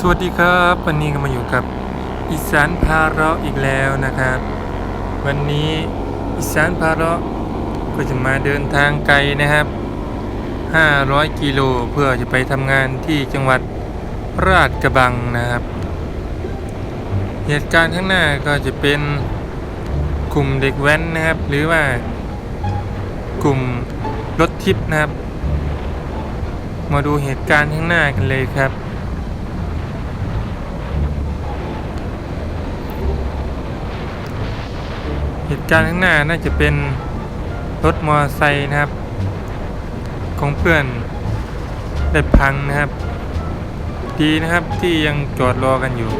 สวัสดีครับ วันนี้ก็มาอยู่กับอีสานพาเราอีกแล้วนะครับ วันนี้อีสานพาเราก็จะมาเดินทางไกลนะครับ 500 กิโลเพื่อจะไปทำงานที่จังหวัดราชกระบังนะครับ เหตุการณ์ข้างหน้าก็จะเป็นกลุ่มเด็กแว้นนะครับ หรือว่ากลุ่มรถทิพย์นะครับ มาดูเหตุการณ์ข้างหน้ากันเลยครับ เห ตุการณ์ข้างหน้าน่าจะเป็นรถมอเตอร์ไซค์นะครับ ของเพื่อนได้พังนะครับ ดีนะครับที่ยังจอดรอกันอยู่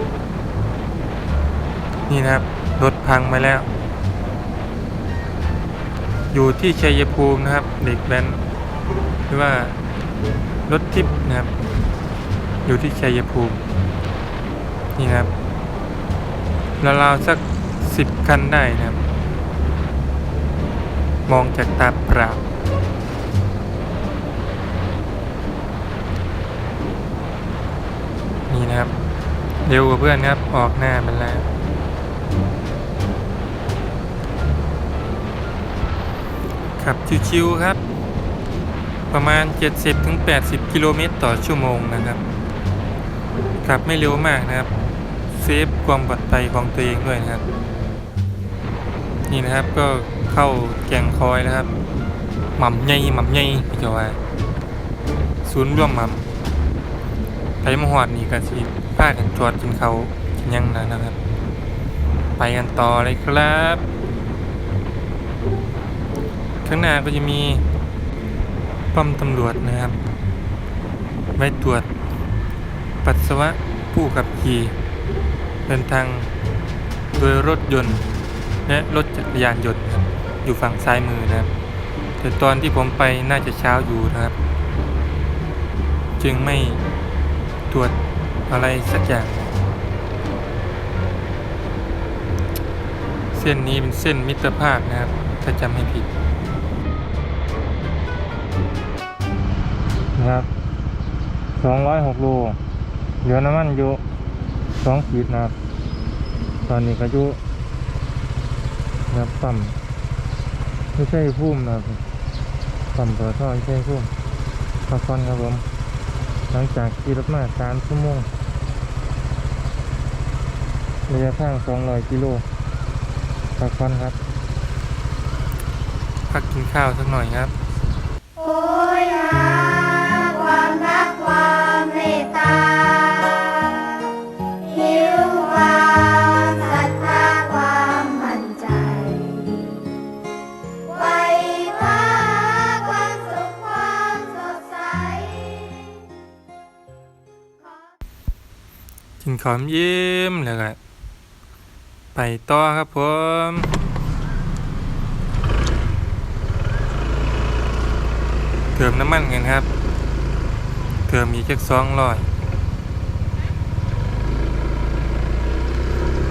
นี่นะครับรถพังไปแล้ว อยู่ที่ชัยภูมินะครับ เด็กแว้นหรือว่ารถทิพย์นะครับ อยู่ที่ชัยภูมิ นี่นะครับราวๆสักสิบคันได้นะครับ มองจากตาเปล่านี่นะครับ เร็วกว่าเพื่อนครับ ออกหน้ามันแล้ว ขับชิวๆครับ ประมาณ 70-80 กิโลเมตรต่อชั่วโมงนะครับขับไม่เร็วมากนะครับ เซฟความปลอดภัยของตัวเองด้วยนะครับ นี่นะครับก็ เข้าแก่งคอยนะครับหม่ำใหญ่หม่ำใหญ่พี่เจ้าว่าศูนย์ร่วมหม่ำไปมหอดนี่ก็สิพากันจอดกินเขากินยังนะนะครับ ไปกันต่อเลยครับ ข้างหน้าก็จะมีป้อมตำรวจนะครับ ไว้ตรวจ ปัสสาวะผู้ขับขี่เดินทางโดยรถยนต์ และรถจักรยานยนต์ครับ อยู่ฝั่งซ้ายมือนะครับ แต่ตอนที่ผมไปน่าจะเช้าอยู่นะครับ จึงไม่ตรวจอะไรสักอย่าง เส้นนี้เป็นเส้นมิตรภาพนะครับ ถ้าจำไม่ผิดนะครับ206โลเหลือน้ำมันอยู่2ขีดนะครับ ตอนนี้ก็อยู่นะครับปั๊ม ไม่ใช่พุ่มนะครับปั๊มเปิดท่อไม่ใช่พุ่มพักผ่อนครับผม หลังจากขี่รถมา3ชั่วโมงระยะทาง200กิโลพักผ่อนครับ พักกินข้าวสักหน่อยครับ อมยิ้มแล้วก็ไปต่อครับผมเติมน้ำมันกันครับเติมอีกแค่สองร้อย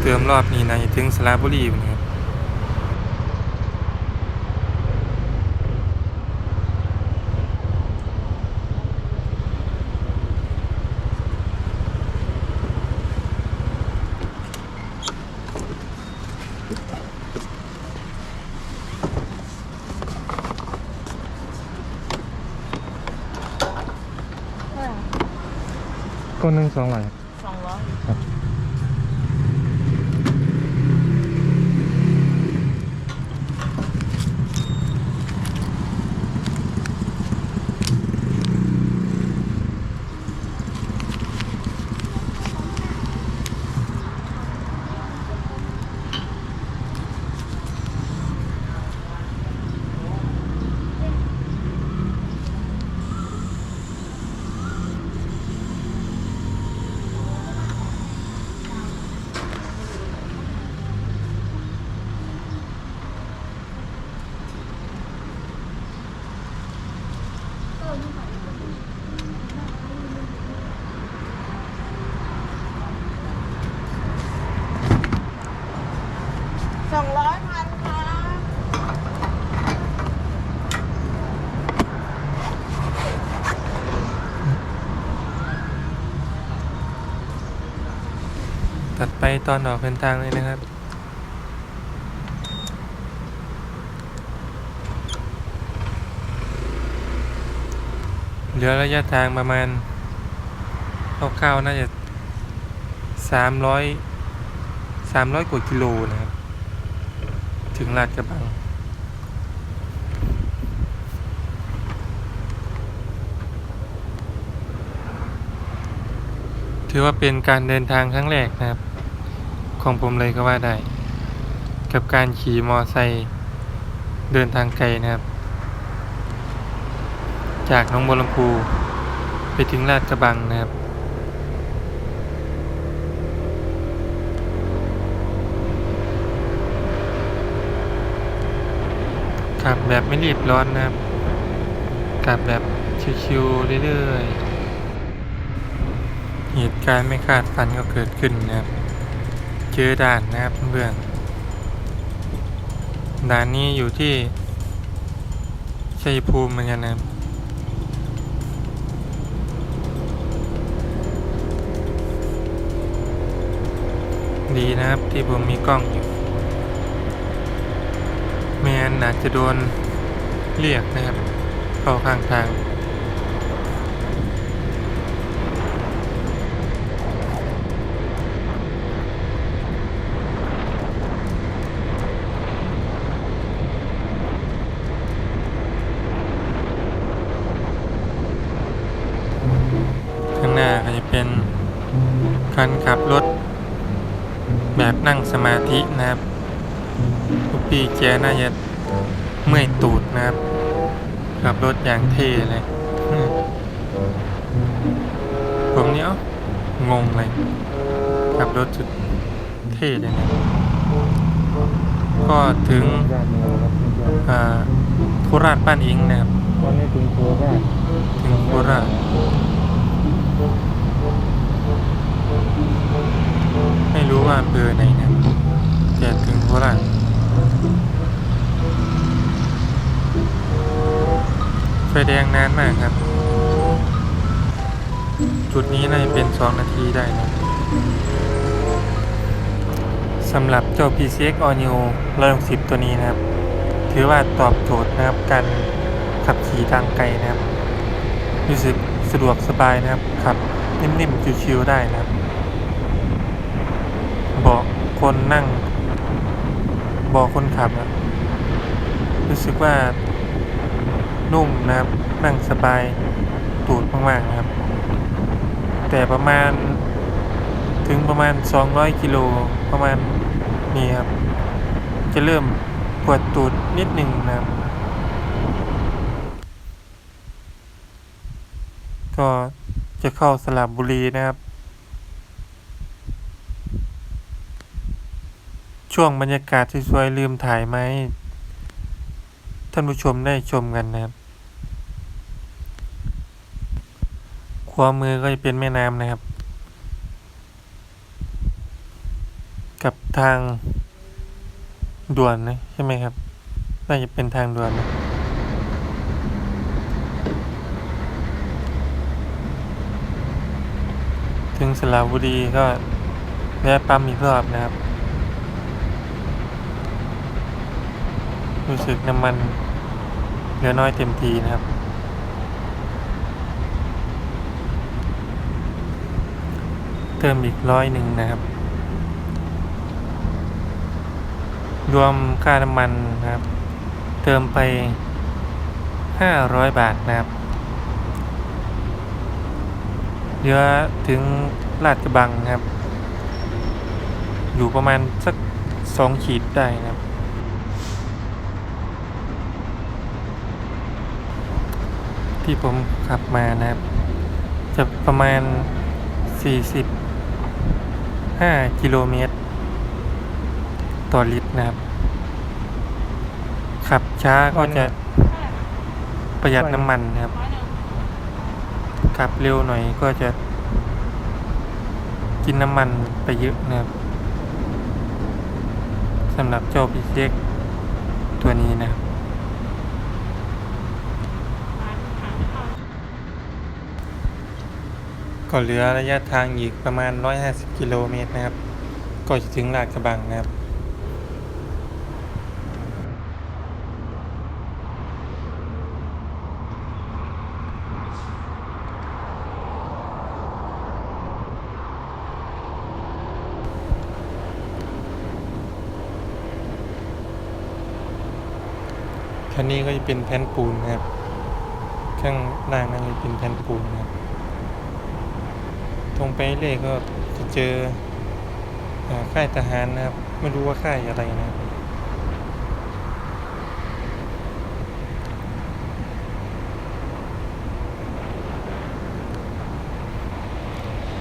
เติมรอบนี้ในะถึงสระบุรีนะครับ คนหนึ่งสองร้อย สองร้อย ค ตอนออกเดินทางเลยนะครับ เหลือระยะทางประมาณคร่าวๆน่าจะสามร้อยสามร้อยกว่ากิโลนะครับ ถึงลาดกระบังถือว่าเป็นการเดินทางครั้งแรกนะครับ ของผมเลยก็ว่าได้ กับการขี่มอไซค์เดินทางไกลนะครับ จากหน้องบัวลำพูไปถึงลาดกระบังนะครับ ขับแบบไม่รีบร้อนนะครับ ขับแบบชิวๆเรื่อยๆ เหตุการณ์ไม่คาดฝันก็เกิดขึ้นนะครับ เจอด่านนะครับเพื่อนๆด่านนี้อยู่ที่ชัยภูมิเหมือนกันนะครับดีนะครับที่ผมมีกล้องอยู่ไม่งั้นอาจจะโดนเรียกนะครับ เข้าข้างทางข้าง นะครับทุกพี่แกน่าจะเมื่อยตูดนะครับขับรถอย่างเท่เลยผมเนี่ยงงเลยขับรถสุดเท่เลยนะก็ถึงโคราชบ้านอิงนะครับตอนนี้ถึงโคราชถึงโคราชไม่รู้ว่าอำเภอไหนนะ แต่ถึงโคราชไฟแดงนานมากครับ จุดนี้น่าจะเป็นสองนาทีได้นะสำหรับเจ้า PCX All New 160ตัวนี้นะครับ ถือว่าตอบโจทย์นะครับการขับขี่ทางไกลนะครับรู้สึกสะดวกสบายนะครับขับนิ่มๆชิวๆได้นะครับ เบาะคนนั่ง บาะคนขับอะรู้สึกว่านุ่มนะครับ นั่งสบายตูดมากๆนะครับ แต่ประมาณถึงประมาณ 200 กิโลประมาณนี้ครับ จะเริ่มปวดตูดนิดหนึ่งนะครับ ก็จะเข้าสลับบุรีนะครับ ช่วงบรรยากาศสวยๆลืมถ่ายไหมท่านผู้ชมได้ชมกันนะครับขวามือก็จะเป็นแม่น้ำนะครับ กับทางด่วนนะใช่ไหมครับ น่าจะเป็นทางด่วนนะถึงสระบุรีก็แวะปั๊มอีกรอบนะครับ รู้สึกน้ำมันเหลือน้อยเต็มทีนะครับ เติมอีกร้อยหนึ่งนะครับ รวมค่าน้ำมันนะครับ เติมไปห้าร้อยบาทนะครับ เหลือถึงลาดกระบังนะครับ อยู่ประมาณสักสองขีดได้นะครับ ที่ผมขับมานะครับ จะประมาณ 45 กิโลเมตร ต่อลิตรนะครับ ขับช้าก็จะประหยัดน้ำมันนะครับ ขับเร็วหน่อยก็จะ กินน้ำมันไปเยอะนะครับสำหรับเจ้าพีเซ็กตัวนี้นะครับ ก็เหลือระยะทางอีกประมาณ 150 กิโลเมตรนะครับ ก็จะถึงลาดกระบังนะครับคันนี้ก็จะเป็นแผ่นปูนนะครับ ข้างล่างนั่นจะเป็นแผ่นปูนนะครับ ตรงไปเรื่อยก็จะเจอค่ายทหารนะครับ ไม่รู้ว่าค่ายอะไรนะครับ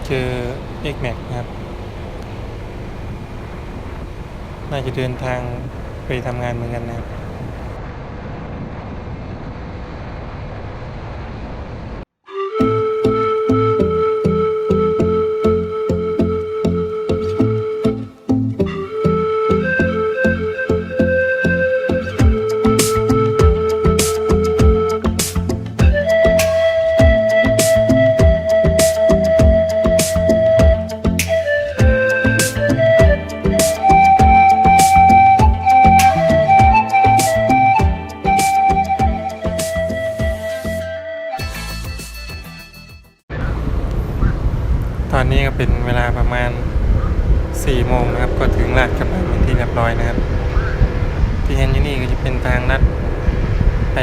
เจอ X Max นะครับ น่าจะเดินทางไปทำงานเหมือนกันนะครับ อนนี้ก็เป็นเวลาประมาณ4โมงนะครับ ก็ถึงลาดกระบังเป็นที่เรียบร้อยนะครับ ที่เห็นอยู่นี่ก็จะเป็นทางลัดไป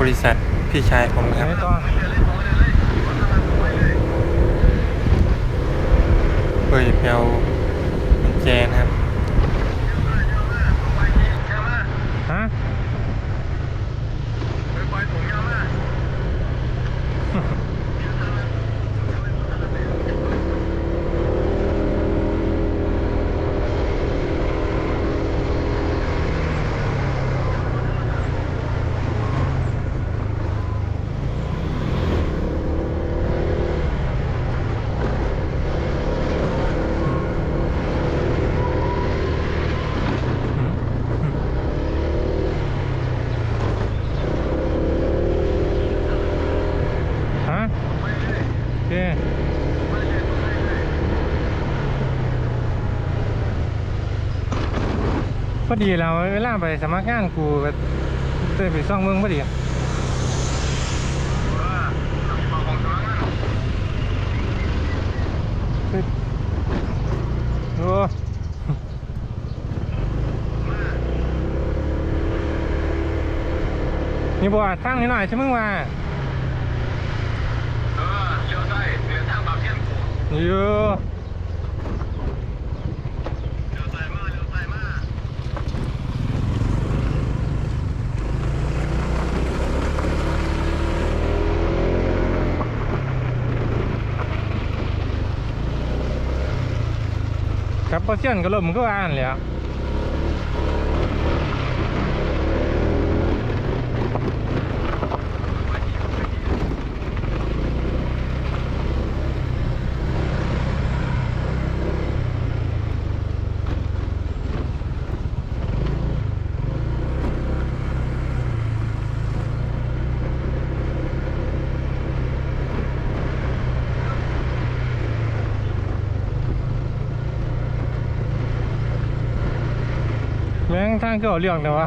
บริษัทพี่ชายผมนะครับเพื่อจะไปเอากุญแจนะครับ ฮะ ฮะโอเคพ อดีเราเวลาไปสมัครงานกูก็ได้ไปซ่องเมืองพอดีเฮ้ยโอ้นี่บอกทางนี้หน่อยใช่มึงว่าเออเลี้ยวซ้ายเดินทางบางเพียงอยู่เลี้ยวซ้ายมาเลี้ยวซ้ายมา กับเปอร์เซียนก็ล่มก็อ่านเลยอะ ม่งทางก็เอาเรื่องแต่ว่า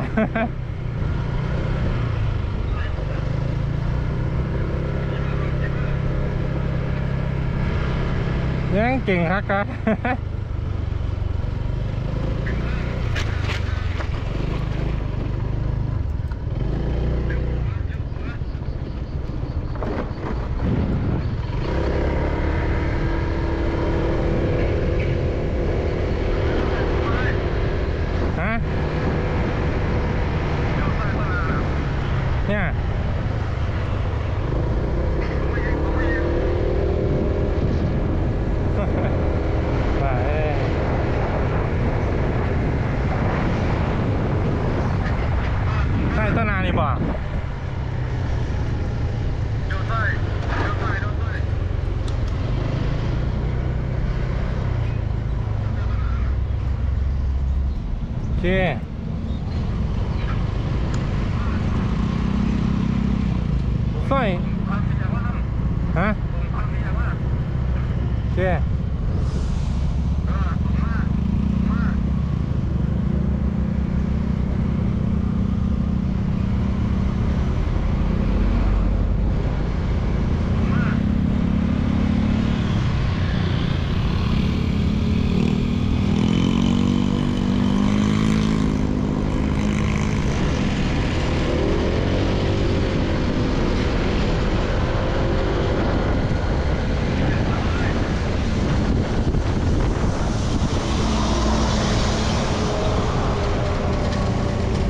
แม่งเก่งฮักกะ ฮะ เ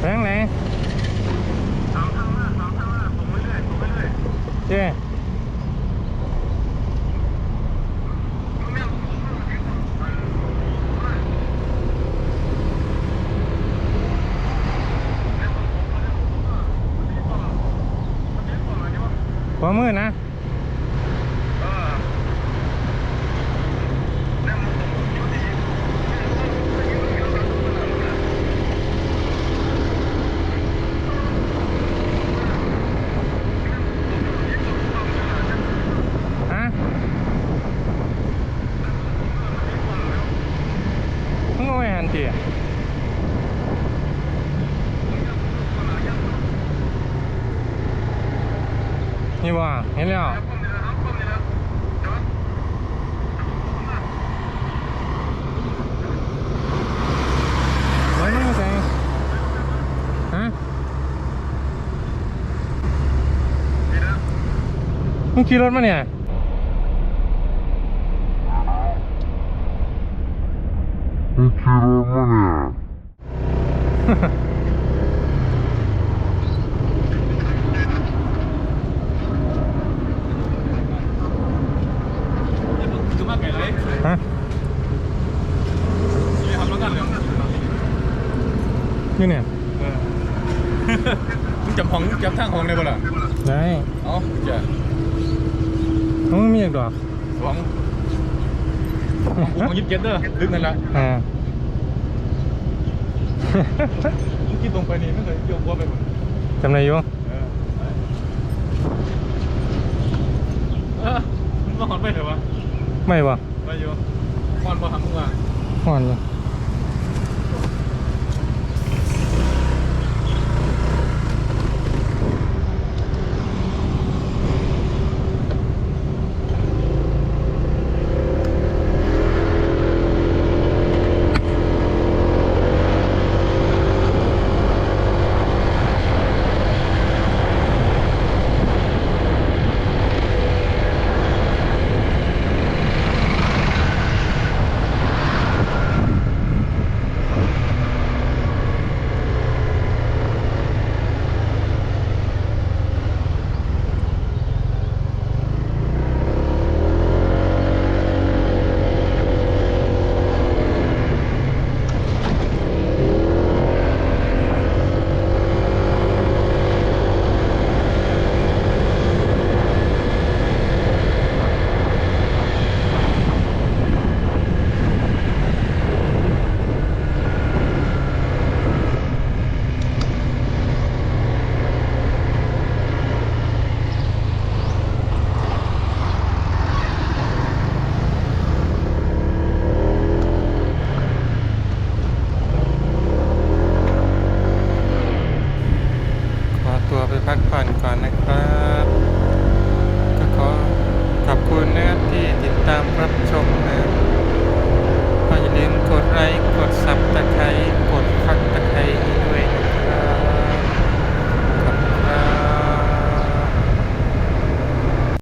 ทางไหนสองทางเลือกสองทางเลือกผมไม่เลื่อยผมไม่เรื่อยใช่ เห็นแล้วไว้มึงมาใส่ฮะมึงขี่รถมาเนี่ย คือมากไก่เลย ฮะนี่ทำแล้วกันเลยนี่เนี่ยมึงจำห้องจำทางห้องได้ป่ะล่ะได้เอ๋อจ้ะมึงมีอีกดอกห้องห้องยิบเจ็ดเด้อลึกนั่นแหละอ่ามึงคิดตรงไปนี่ไม่เคยเกี่ยวหัวไปหมดจำได้อยู่เออเออมึงมาหอนไปเถอะวะไม่บ่ ไปอยู่หอนบ่ทำมึงว่าห่อนเลย